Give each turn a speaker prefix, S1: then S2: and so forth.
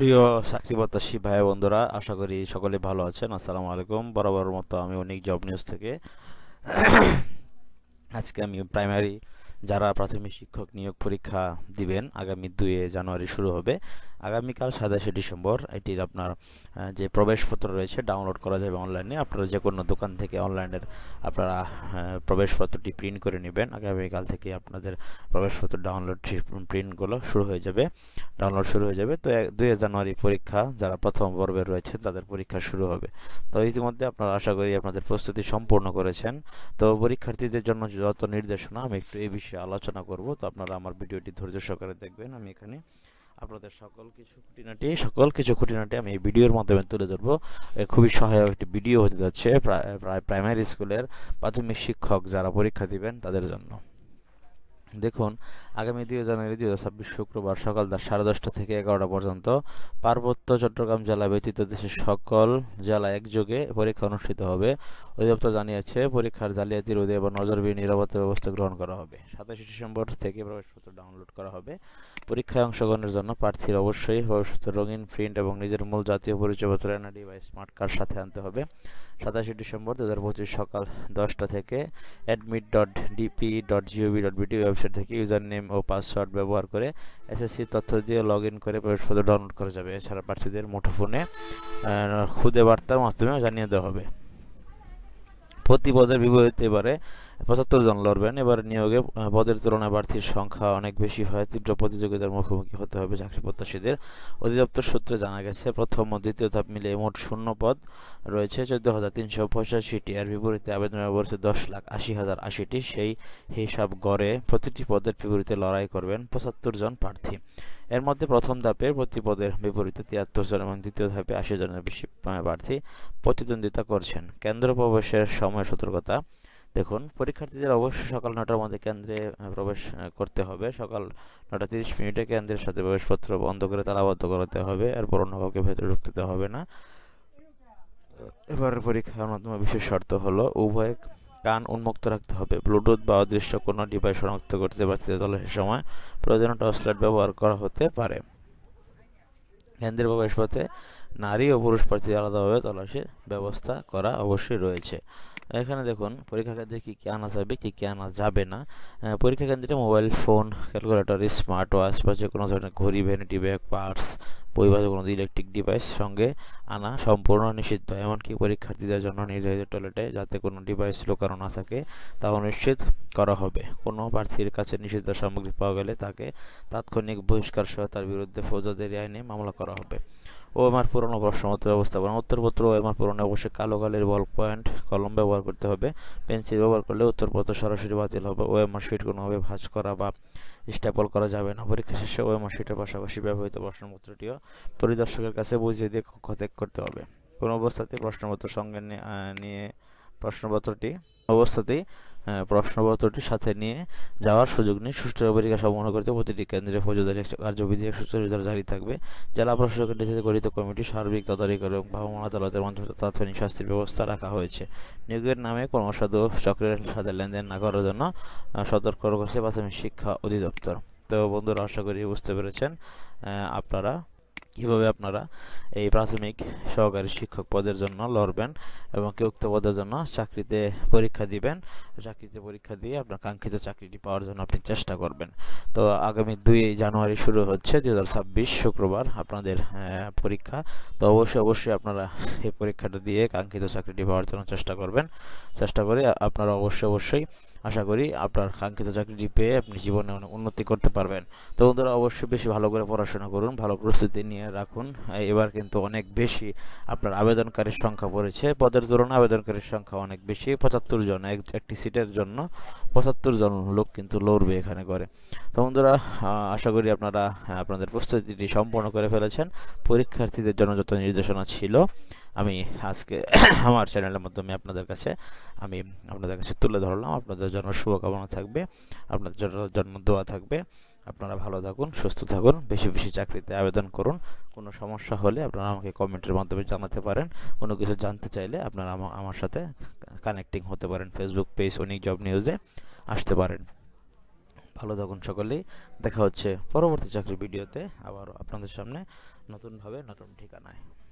S1: প্রিয় চাকরি প্রত্যাশী ভাই বন্ধুরা, আশা করি সকলে ভালো আছেন। আসসালামু আলাইকুম। বরাবর মতো আমি অনেক জব নিউজ থেকে। আজকে আমি প্রাইমারি যারা প্রাথমিক শিক্ষক নিয়োগ পরীক্ষা দিবেন, আগামী দুই জানুয়ারি শুরু হবে। আগামীকাল সাতাশে ডিসেম্বর এটির আপনার যে প্রবেশপত্র রয়েছে ডাউনলোড করা যাবে অনলাইনে। আপনারা যে কোনো দোকান থেকে অনলাইনের আপনারা প্রবেশপত্রটি প্রিন্ট করে নেবেন। আগামীকাল থেকে আপনাদের প্রবেশপত্র ডাউনলোড প্রিন্টগুলো শুরু হয়ে যাবে। ডাউনলোড শুরু হয়ে যাবে। তো দুই জানুয়ারি পরীক্ষা, যারা প্রথম পর্বে রয়েছে, তাদের পরীক্ষা শুরু হবে। তো ইতিমধ্যে আপনারা আশা করি আপনাদের প্রস্তুতি সম্পূর্ণ করেছেন। তো পরীক্ষার্থীদের জন্য যত নির্দেশনা, আমি একটু এই বিষয়ে আলোচনা করব। তো আপনারা আমার ভিডিওটি ধৈর্য সহকারে দেখবেন। আমি এখানে আপনাদের সকল কিছু খুঁটিনাটি, সকল কিছু খুঁটিনাটি আমি এই ভিডিওর মাধ্যমে তুলে ধরবো। খুবই সহায়ক একটি ভিডিও হতে যাচ্ছে প্রায় প্রায় প্রাইমারি স্কুলের প্রাথমিক শিক্ষক যারা পরীক্ষা দিবেন তাদের জন্য। দেখুন, আগামী দুই জানুয়ারি দুই হাজার ছাব্বিশ শুক্রবার সকাল সাড়ে দশটা থেকে এগারোটা পর্যন্ত পার্বত্য চট্টগ্রাম জেলা ব্যতীত দেশের সকল জেলা একযোগে পরীক্ষা অনুষ্ঠিত হবে। অধিদপ্তর জানিয়েছে, পরীক্ষার জালিয়াতি রোধে এবং নজরবিহীন নিরাপত্তা ব্যবস্থা গ্রহণ করা হবে। সাতাশে ডিসেম্বর থেকে প্রবেশপত্র ডাউনলোড করা হবে। পরীক্ষায় অংশগ্রহণের জন্য প্রার্থীর অবশ্যই প্রবেশপত্র, রঙিন প্রিন্ট এবং নিজের মূল জাতীয় পরিচয়পত্র, এনআইডি বা স্মার্ট কার্ড সাথে আনতে হবে। সাতাশে ডিসেম্বর দু হাজার পঁচিশ সকাল দশটা থেকে admit dot DP dot gov dot BT website থেকে ইউজার নেম ও পাসওয়ার্ড ব্যবহার করে এসএসসি তথ্য দিয়ে লগ ইন করে প্রবেশপত্র ডাউনলোড করা যাবে। এছাড়া প্রার্থীদের মুঠোফোনে খুদে বার্তার মাধ্যমে জানিয়ে দেওয়া হবে। প্রতি পদের বিপরীতে এবারে পঁচাত্তর জন লড়বেন। এবার নিয়োগে পদের তুলনায় প্রার্থীর সংখ্যা অনেক বেশি হয়। তীব্র প্রতিযোগিতার মুখোমুখি হতে হবে চাকরি প্রত্যাশীদের। অধিদপ্তর সূত্রে জানা গেছে, প্রথম ও দ্বিতীয় ধাপ মিলে মোট শূন্য পদ রয়েছে। চোদ্দ হাজার তিনশো পঁচাশিটি আর বিপরীতে আবেদনের বলছে দশ লাখ আশি হাজার আশিটি। সেই হিসাব গড়ে প্রতিটি পদের বিপরীতে লড়াই করবেন পঁচাত্তর জন প্রার্থী। এর মধ্যে প্রথম ধাপে প্রতি পদের বিপরীতে তিয়াত্তর জন এবং দ্বিতীয় ধাপে আশি জনের বেশি প্রার্থী প্রতিদ্বন্দ্বিতা করছেন। কেন্দ্র প্রবেশের সময় সতর্কতা। দেখুন, পরীক্ষার্থীদের অবশ্যই সকাল নটার মধ্যে কেন্দ্রে প্রবেশ করতে হবে। সকাল নটা তিরিশ মিনিটে কেন্দ্রের সাথে প্রবেশপত্র বন্ধ করে তালাবদ্ধ করাতে হবে। এরপর অন্য কাউকে ভেতরে ঢুকতে দেওয়া হবে না। এবার পরীক্ষার মাধ্যমে বিশেষ শর্ত হলো, উভয় কান উন্মুক্ত রাখতে হবে। ব্লুটুথ বা অদৃশ্য কোনো ডিভাইস শনাক্ত করতে প্রার্থীদের তল্লাশির সময় প্রয়োজনীয় টর্চলাইট ব্যবহার করা হতে পারে। কেন্দ্রের প্রবেশপথে নারী ও পুরুষ প্রার্থী আলাদাভাবে তল্লাশির ব্যবস্থা করা অবশ্যই রয়েছে। এখানে দেখুন, পরীক্ষা কেন্দ্রে কী কী আনা যাবে, কী কী আনা যাবে না। পরীক্ষা কেন্দ্রে mobile phone, calculator, smart watch বা যে কোনো ধরনের ঘড়ি, ভ্যানিটি ব্যাগ পার্স বই বা কোনো ইলেকট্রিক ডিভাইস সঙ্গে আনা সম্পূর্ণ নিষিদ্ধ। এমনকি পরীক্ষার্থীদের জন্য নির্ধারিত টয়লেটে যাতে কোনো ডিভাইস লুকানো না থাকে তা নিশ্চিত করা হবে। কোনো প্রার্থীর কাছে নিষিদ্ধ সামগ্রী পাওয়া গেলে তাকে তাৎক্ষণিক বহিষ্কার সহ তার বিরুদ্ধে ফৌজদারি আইনে মামলা করা হবে। ওএমআর পুরনো প্রশ্নপত্র ব্যবস্থাপনা উত্তরপত্র ও ওএমআর পুরনো, অবশ্যই কালো কালের বল পয়েন্ট কলম ব্যবহার করতে হবে। পেন্সিল ব্যবহার করলে উত্তরপত্র সরাসরি বাতিল হবে। ওএমআর শিট কোনোভাবে ভাঁজ করা বা স্ট্যাপল করা যাবে না। পরীক্ষা শেষে ওএমআর শিটের পাশাপাশি ব্যবহৃত প্রশ্নপত্রটিও পরিদর্শকের কাছে বুঝিয়ে দিয়ে কক্ষ ত্যাগ করতে হবে। কোনো অবস্থাতে প্রশ্নপত্র সঙ্গে নিয়ে প্রশ্নপত্রটি, অবস্থাতেই প্রশ্নপত্রটি সাথে নিয়ে যাওয়ার সুযোগ নেই সুষ্ঠুভাবে পরীক্ষা সম্পন্ন করতে প্রতিটি কেন্দ্রে ফৌজদারি কার্যবিধি চল্লিশ জারি থাকবে। জেলা প্রশাসকের নেতৃত্বে গঠিত কমিটি সার্বিক তদারকি এবং ভ্রাম্যমাণ আদালতের মাধ্যমে তাৎক্ষণিক শাস্তির ব্যবস্থা রাখা হয়েছে। নিয়োগের নামে কর্মসাধু চক্রের সাথে লেনদেন না করার জন্য সতর্ক করেছে প্রাথমিক শিক্ষা অধিদপ্তর। তো বন্ধুরা, আশা করি বুঝতে পেরেছেন। আপনারা কীভাবে আপনারা এই প্রাথমিক সহকারী শিক্ষক পদের জন্য লড়বেন এবং কি উক্ত পদের জন্য চাকরিতে পরীক্ষা দিবেন, চাকরিতে পরীক্ষা দিয়ে আপনার কাঙ্ক্ষিত চাকরিটি পাওয়ার জন্য আপনি চেষ্টা করবেন। তো আগামী দুই জানুয়ারি শুরু হচ্ছে দু হাজার ছাব্বিশ শুক্রবার আপনাদের পরীক্ষা। তো অবশ্যই অবশ্যই আপনারা এই পরীক্ষাটা দিয়ে কাঙ্ক্ষিত চাকরিটি পাওয়ার জন্য চেষ্টা করবেন। চেষ্টা করে আপনারা অবশ্যই অবশ্যই আশা করি আপনার কাঙ্ক্ষিত চাকরিটি পেয়ে আপনি জীবনে অনেক উন্নতি করতে পারবেন। তো বন্ধুরা, অবশ্যই বেশি ভালো করে পড়াশোনা করুন, ভালো প্রস্তুতি নিয়ে রাখুন। এবার কিন্তু অনেক বেশি আপনার আবেদনকারীর সংখ্যা পড়েছে। পদের তুলনায় আবেদনকারীর সংখ্যা অনেক বেশি, পঁচাত্তর জন, এক, একটি সিটের জন্য পঁচাত্তর জন লোক কিন্তু লড়বে এখানে করে। তো বন্ধুরা আশা করি আপনারা আপনাদের প্রস্তুতিটি সম্পন্ন করে ফেলেছেন। পরীক্ষার্থীদের জন্য যত নির্দেশনা ছিল আমি আজকে আমার চ্যানেলের মাধ্যমে আপনাদের কাছে, আমি আপনাদের কাছে তুলে ধরলাম। আপনাদের জন্য শুভকামনা থাকবে, আপনাদের জন্য জন্য দোয়া থাকবে। আপনারা ভালো থাকুন, সুস্থ থাকুন, বেশি বেশি চাকরিতে আবেদন করুন। কোনো সমস্যা হলে আপনারা আমাকে কমেন্টের মাধ্যমে জানাতে পারেন। কোনো কিছু জানতে চাইলে আপনারা আমা- আমার সাথে কানেক্টিং হতে পারেন। ফেসবুক পেজ অনেক জব নিউজে আসতে পারেন। ভালো থাকুন সকলেই। দেখা হচ্ছে পরবর্তী চাকরির ভিডিওতে আবার আপনাদের সামনে নতুনভাবে নতুন ঠিকানায়।